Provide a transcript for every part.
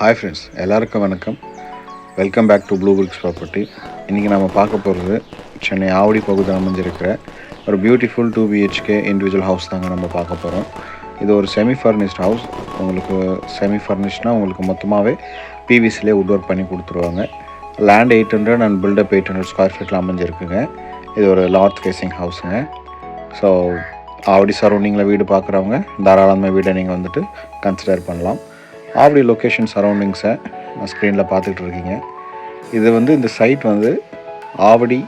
Hi friends எல்லாருக்கும் வணக்கம். Welcome back to blue bricks property இன்றைக்கி நம்ம பார்க்க போகிறது சென்னை ஆவடி பகுதியில் அமைஞ்சிருக்கிற ஒரு beautiful two BHK individual house தாங்க நம்ம பார்க்க போகிறோம் இது ஒரு செமி ஃபர்னிஷ்ட் ஹவுஸ் உங்களுக்கு செமி ஃபர்னிஷ்னால் உங்களுக்கு மொத்தமாகவே பிவிசிலே உட் ஒர்க் பண்ணி கொடுத்துருவாங்க. Land eight hundred and built up eight hundred square ஃபீட்டில் அமைஞ்சிருக்குங்க. இது ஒரு லார்ஜ் ஃபேஸிங் ஹவுஸுங்க ஸோ ஆவடி சரௌண்டிங்கில் வீடு பார்க்குறவங்க தாராளமாக வீடை நீங்கள் வந்துட்டு கன்சிடர் பண்ணலாம். ஆவடி லொக்கேஷன் சரௌண்டிங்ஸை நான் ஸ்க்ரீனில் பார்த்துக்கிட்டு இருக்கீங்க. இது வந்து இந்த சைட் வந்து ஆவடி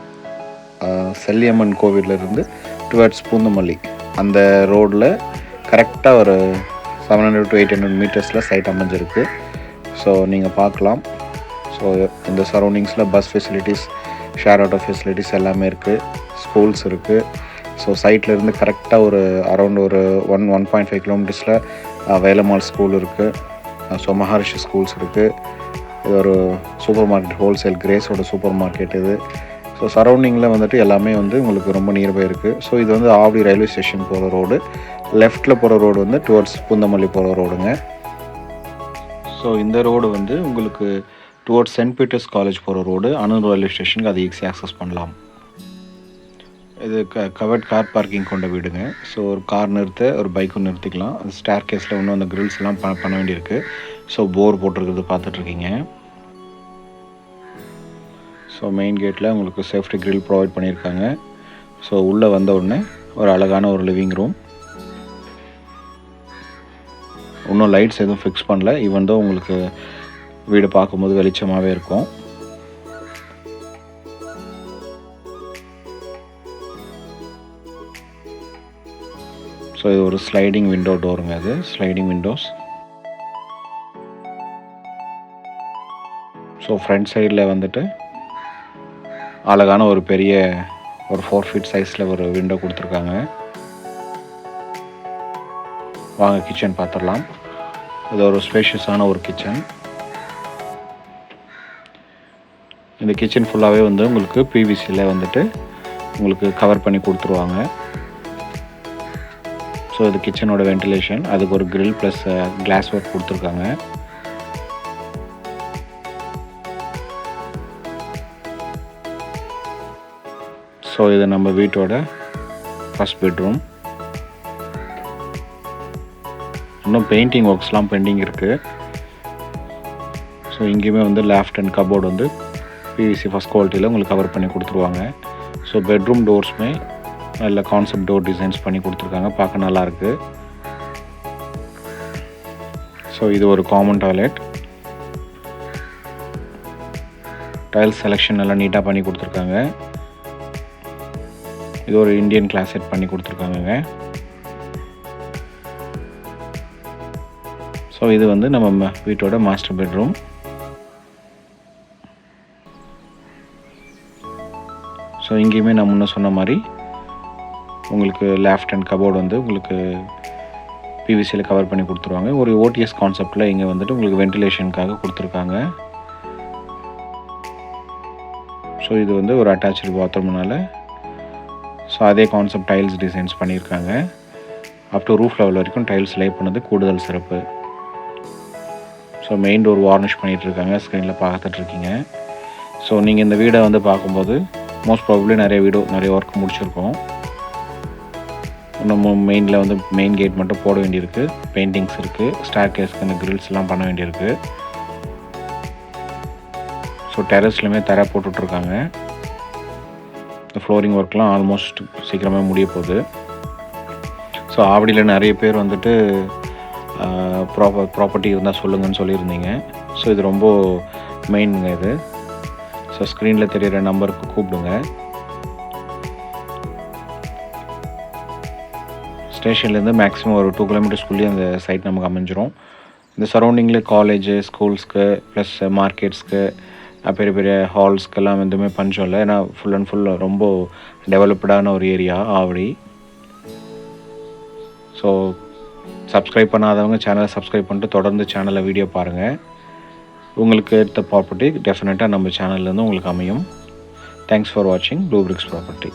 செல்லியம்மன் கோவிலிருந்து டுவர்ட்ஸ் பூந்தமல்லி. அந்த ரோடில் கரெக்டாக ஒரு seven hundred to eight hundred மீட்டர்ஸில் side அமைஞ்சிருக்கு. ஸோ நீங்கள் பார்க்கலாம். ஸோ இந்த சரௌண்டிங்ஸில் bus facilities share auto facilities எல்லாமே இருக்குது ஸ்கூல்ஸ் இருக்குது ஸோ சைட்லேருந்து கரெக்டாக ஒரு அரௌண்ட் ஒரு ஒன் ஒன் பாயிண்ட் ஃபைவ் கிலோமீட்டர்ஸில் வேலம்மாள் ஸ்கூல் இருக்குது ஸோ மகாரிஷி ஸ்கூல்ஸ் இருக்குது இது ஒரு சூப்பர் மார்க்கெட் ஹோல்சேல் கிரேஸோட சூப்பர் மார்க்கெட் இது ஸோ சரௌண்டிங்கில் வந்துட்டு எல்லாமே வந்து உங்களுக்கு ரொம்ப நியர்பை இருக்குது ஸோ இது வந்து ஆவடி ரயில்வே ஸ்டேஷன் போகிற ரோடு லெஃப்ட்டில் போகிற ரோடு வந்து டுவர்ட்ஸ் பூந்தமல்லி போகிற ரோடுங்க ஸோ இந்த ரோடு வந்து உங்களுக்கு டுவர்ட்ஸ் சென்ட் பீட்டர்ஸ் காலேஜ் போகிற ரோடு அனூர் ரயில்வே ஸ்டேஷனுக்கு அதை ஈஸியாக ஆக்சஸ் பண்ணலாம். இது க கவர்ட் கார் பார்க்கிங் கொண்ட வீடுங்க. ஸோ ஒரு கார் நிறுத்த ஒரு பைக்கும் நிறுத்திக்கலாம். அந்த ஸ்டேர் கேஸில் இன்னும் அந்த கிரில்ஸ் எல்லாம் ப பண்ண வேண்டியிருக்கு. ஸோ போர் போட்டிருக்கிறது பார்த்துட்ருக்கீங்க. ஸோ மெயின் கேட்டில் உங்களுக்கு சேஃப்டி கிரில் ப்ரொவைட் பண்ணியிருக்காங்க. ஸோ உள்ளே வந்த உடனே ஒரு அழகான ஒரு லிவிங் ரூம் இன்னும் லைட்ஸ் எதுவும் ஃபிக்ஸ் பண்ணல. ஈவன் தான் உங்களுக்கு வீடு பார்க்கும்போது வெளிச்சமாகவே இருக்கும். ஸோ இது ஒரு ஸ்லைடிங் விண்டோ டோருங்க அது. ஸ்லைடிங் விண்டோஸ் ஸோ ஃப்ரண்ட் சைடில் வந்துட்டு அழகான ஒரு பெரிய ஒரு ஃபோர் ஃபீட் சைஸில் ஒரு விண்டோ கொடுத்துருக்காங்க. வாங்க கிச்சன் பார்த்துடலாம் இது ஒரு ஸ்பேஷியஸான ஒரு கிச்சன் இந்த கிச்சன் ஃபுல்லாகவே வந்து உங்களுக்கு பிவிசியில் வந்துட்டு உங்களுக்கு கவர் பண்ணி கொடுத்துருவாங்க. ஸோ இது கிச்சனோட வென்டிலேஷன் அதுக்கு ஒரு கிரில் ப்ளஸ் கிளாஸ் ஒர்க் கொடுத்துருக்காங்க. ஸோ இது நம்ம வீட்டோட ஃபஸ்ட் பெட்ரூம் இன்னும் பெயிண்டிங் ஒர்க்ஸ்லாம் பெண்டிங் இருக்குது ஸோ இங்கேயுமே வந்து லேஃப்ட் அண்ட் கபோர்டு வந்து பிவிசி ஃபஸ்ட் குவாலிட்டியில் உங்களுக்கு கவர் பண்ணி கொடுத்துருவாங்க. ஸோ பெட்ரூம் டோர்ஸுமே நல்ல கான்செப்ட் டோர் டிசைன்ஸ் பண்ணி கொடுத்துருக்காங்க. பார்க்க நல்லாயிருக்கு. ஸோ இது ஒரு காமன் டாய்லெட் டைல்ஸ் செலெக்ஷன் நல்லா நீட்டாக பண்ணி கொடுத்துருக்காங்க. இது ஒரு இந்தியன் கிளாஸ் செட் பண்ணி கொடுத்துருக்காங்கங்க. ஸோ இது வந்து நம்ம ம- வீட்டோட மாஸ்டர் பெட்ரூம் ஸோ இங்கேயுமே நான் முன்ன சொன்ன மாதிரி உங்களுக்கு லேஃப்ட் அண்ட் கபோர்டு வந்து உங்களுக்கு பிவிசியில் கவர் பண்ணி கொடுத்துருவாங்க. ஒரு ஓடிஎஸ் கான்செப்டில் இங்கே வந்துட்டு உங்களுக்கு வென்டிலேஷனுக்காக கொடுத்துருக்காங்க. ஸோ இது வந்து ஒரு அட்டாச்சு பாத்ரூம்னால ஸோ அதே கான்செப்ட் டைல்ஸ் டிசைன்ஸ் பண்ணியிருக்காங்க. அப் டு ரூஃப் லெவல் வரைக்கும் டைல்ஸ் லே பண்ணது கூடுதல் சிறப்பு. ஸோ மெயின் டோர் வார்னிஷ் பண்ணிகிட்ருக்காங்க இருக்காங்க ஸ்க்ரீனில் பார்த்துட்ருக்கீங்க ஸோ நீங்கள் இந்த வீடை வந்து பார்க்கும்போது மோஸ்ட் ப்ராபப்ளி நிறைய வீடு நிறைய ஒர்க் முடிச்சிருக்கோம் இன்னும் மெயினில் வந்து மெயின் கேட் மட்டும் போட வேண்டியிருக்கு. பெயிண்டிங்ஸ் இருக்குது ஸ்டார் கேஸ்க்கு அந்த கிரில்ஸ் எல்லாம் பண்ண வேண்டியிருக்கு. ஸோ டெரஸ்லையுமே தர போட்டுட்ருக்காங்க. இந்த ஃப்ளோரிங் ஒர்க்லாம் ஆல்மோஸ்ட் சீக்கிரமாக முடிய போகுது. ஸோ ஆவடியில் நிறைய பேர் வந்துட்டு ப்ராப்பர் ப்ராப்பர்ட்டி இருந்தால் சொல்லுங்கன்னு சொல்லியிருந்தீங்க. ஸோ இது ரொம்ப மெயினுங்க இது. ஸோ ஸ்க்ரீனில் தெரியிற நம்பருக்கு கூப்பிடுங்க. ஸ்டேஷன்லேருந்து மேக்ஸிமம் ஒரு டூ கிலோமீட்டர்ஸ்குள்ளேயே அந்த சைட் நமக்கு அமைஞ்சிரும். இந்த சரௌண்டிங்கில் காலேஜு ஸ்கூல்ஸ்க்கு ப்ளஸ் மார்க்கெட்ஸ்க்கு பெரிய பெரிய ஹால்ஸ்க்கெல்லாம் எதுவுமே பஞ்சம் இல்லை. ஏன்னா ஃபுல் அண்ட் ஃபுல் ரொம்ப டெவலப்டான ஒரு ஏரியா ஆவடி. ஸோ சப்ஸ்கிரைப் பண்ணாதவங்க சேனலை சப்ஸ்கிரைப் பண்ணிட்டு தொடர்ந்து சேனலை வீடியோ பாருங்கள் உங்களுக்கு எடுத்த ப்ராப்பர்ட்டி டெஃபினட்டாக நம்ம சேனல்லேருந்து உங்களுக்கு அமையும். தேங்க்ஸ் ஃபார் வாட்சிங் ப்ளூ பிரிக்ஸ் ப்ராப்பர்ட்டி